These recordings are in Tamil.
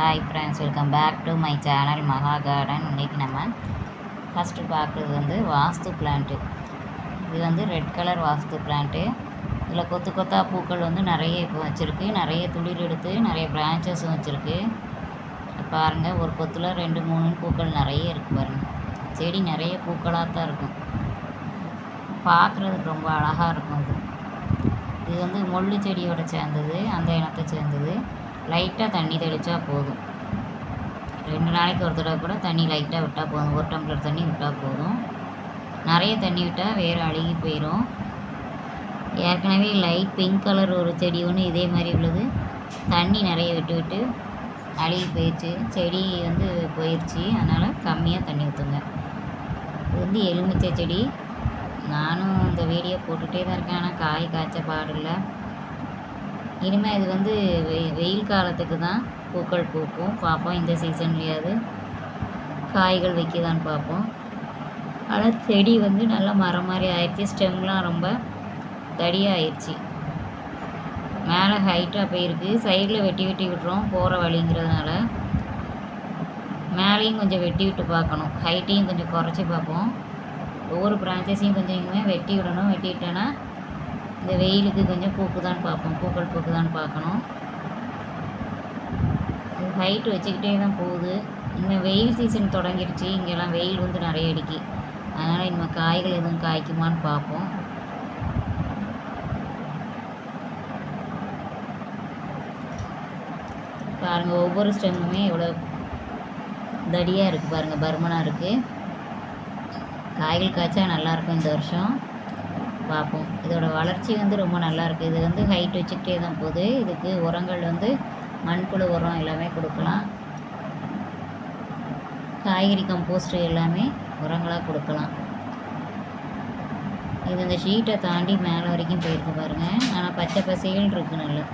Hi friends welcome back to my channel Maha garden இன்றைக்கி நம்ம ஃபஸ்ட்டு பார்க்குறது வந்து வாஸ்து பிளான்ட்டு இது வந்து ரெட் கலர் வாஸ்து பிளான்ட்டு இதில் கொத்து கொத்தா பூக்கள் வந்து நிறைய இப்போ வச்சுருக்கு. நிறைய துளிர் எடுத்து நிறைய பிரான்ச்சஸும் வச்சுருக்கு. பாருங்கள் ஒரு கொத்தில் ரெண்டு மூணு பூக்கள் நிறைய இருக்குது பாருங்கள் செடி நிறைய பூக்களாக தான் இருக்கும். பார்க்குறதுக்கு ரொம்ப அழகாக இருக்கும் இது இது வந்து முள்ளு செடியோட சேர்ந்தது அந்த இனத்தை சேர்ந்தது. லைட்டாக தண்ணி தெளித்தா போதும். ரெண்டு நாளைக்கு ஒரு தடவை கூட தண்ணி லைட்டாக விட்டால் போதும். ஒரு டம்ளர் தண்ணி விட்டால் போதும். நிறைய தண்ணி விட்டால் வேறு அழுகி போயிடும் ஏற்கனவே லைட் பிங்க் கலர் ஒரு செடி ஒன்று இதே மாதிரி உள்ளது. தண்ணி நிறைய விட்டு விட்டு அழுகி போயிடுச்சு. செடி வந்து போயிடுச்சு அதனால் கம்மியாக தண்ணி ஊற்றுங்க இது வந்து எலுமிச்சை செடி. நானும் இந்த வீடியோ போட்டுகிட்டே தான் இருக்கேன். ஆனால் காய் காய்ச்ச பாடில்லை இனிமேல் இது வந்து வெய் வெயில் காலத்துக்கு தான் பூக்கள் பூக்கும். பார்ப்போம் இந்த சீசன்லேயாவது காய்கள் வைக்கதான்னு பார்ப்போம். ஆனால் செடி வந்து நல்லா மரம் மாதிரி ஆயிடுச்சு. ஸ்டெம்லாம் ரொம்ப தடியாக ஆயிடுச்சு மேலே ஹைட்டாக போயிருக்கு. சைடில் வெட்டி வெட்டி விட்டுறோம் போகிற வழிங்கிறதுனால. மேலேயும் கொஞ்சம் வெட்டி விட்டு பார்க்கணும். ஹைட்டையும் கொஞ்சம் குறைச்சி பார்ப்போம். ஒவ்வொரு பிரான்ச்சஸையும் கொஞ்சம் இனிமேல் வெட்டி விடணும். வெட்டி விட்டோன்னா இந்த வெயிலுக்கு கொஞ்சம் பூக்குதான்னு பார்ப்போம். பூக்கள் பூக்குதான்னு பார்க்கணும். ஹைட் வச்சுக்கிட்டே தான் போகுது. இன்னும் வெயில் சீசன் தொடங்கிருச்சு இங்கெல்லாம் வெயில் வந்து நிறைய அடிக்கு. அதனால் இனிமேல் காய்கள் எதுவும் காய்க்குமான்னு பார்ப்போம். பாருங்கள் ஒவ்வொரு ஸ்டெம்முமே எவ்வளோ தடியாக இருக்குது பாருங்கள் பர்மனாக இருக்குது காய்கள் காய்ச்சா நல்லாயிருக்கும் இந்த வருஷம். பார்ப்போம். இதோட வளர்ச்சி வந்து ரொம்ப நல்லா இருக்குது இது வந்து ஹைட் வச்சுக்கிட்டே தான் போகுது. இதுக்கு உரங்கள் வந்து மண்புழு உரம் எல்லாமே கொடுக்கலாம். காய்கறி கம்போஸ்ட்டு எல்லாமே உரங்களாக கொடுக்கலாம். இது இந்த ஷீட்டை தாண்டி மேலே வரைக்கும் போயிருக்கு பாருங்கள் ஆனால் பச்சை பசைகள் இருக்குது நல்லா.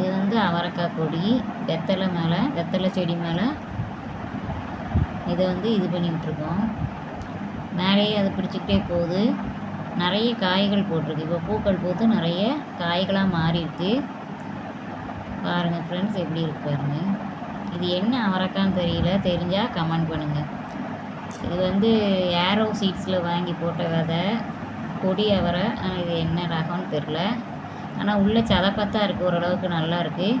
இது வந்து அவரைக்காய் கொடி வெத்தலை மேலே வெத்தலை செடி மேலே இதை வந்து இது பண்ணிக்கிட்டுருக்கோம் மேலேயே அது பிடிச்சிக்கிட்டே போகுது. நிறைய காய்கள் போட்டிருக்கு. இப்போ பூக்கள் பூத்து நிறைய காய்களாக மாறியிருக்கு. பாருங்கள் ஃப்ரெண்ட்ஸ் எப்படி இருக்கு பாருங்கள் இது என்ன அவரைக்கான்னு தெரியல. தெரிஞ்சால் கமெண்ட் பண்ணுங்கள் இது வந்து ஏரோ சீட்ஸில் வாங்கி போட்ட விதை. கொடி அவரை. ஆனால் இது என்ன ரகம்னு தெரில ஆனால் உள்ளே சதப்பத்தான் இருக்குது ஓரளவுக்கு நல்லா இருக்குது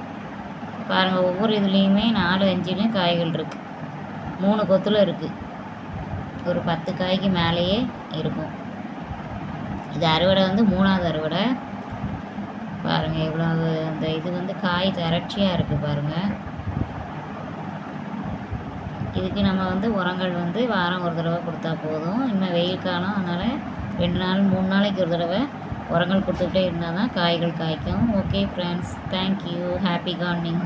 பாருங்கள் ஒவ்வொரு இதுலேயுமே நாலு அஞ்சுலேயும் காய்கள் இருக்குது மூணு கொத்தில் இருக்குது ஒரு பத்து காய்க்கு மேலேயே இருக்கும். இது அறுவடை வந்து மூணாவது அறுவடை. பாருங்கள் எவ்வளோ அந்த இது வந்து காய் திரட்சியாக இருக்குது பாருங்கள் இதுக்கு நம்ம வந்து உரங்கள் வந்து வாரம் ஒரு தடவை கொடுத்தா போதும். இனிமேல் வெயில் காலம் அதனால் ரெண்டு நாள் மூணு நாளைக்கு ஒரு தடவை உரங்கள் கொடுத்துக்கிட்டே இருந்தால் தான் காய்கள் காய்க்கும். Okay friends thank you happy gardening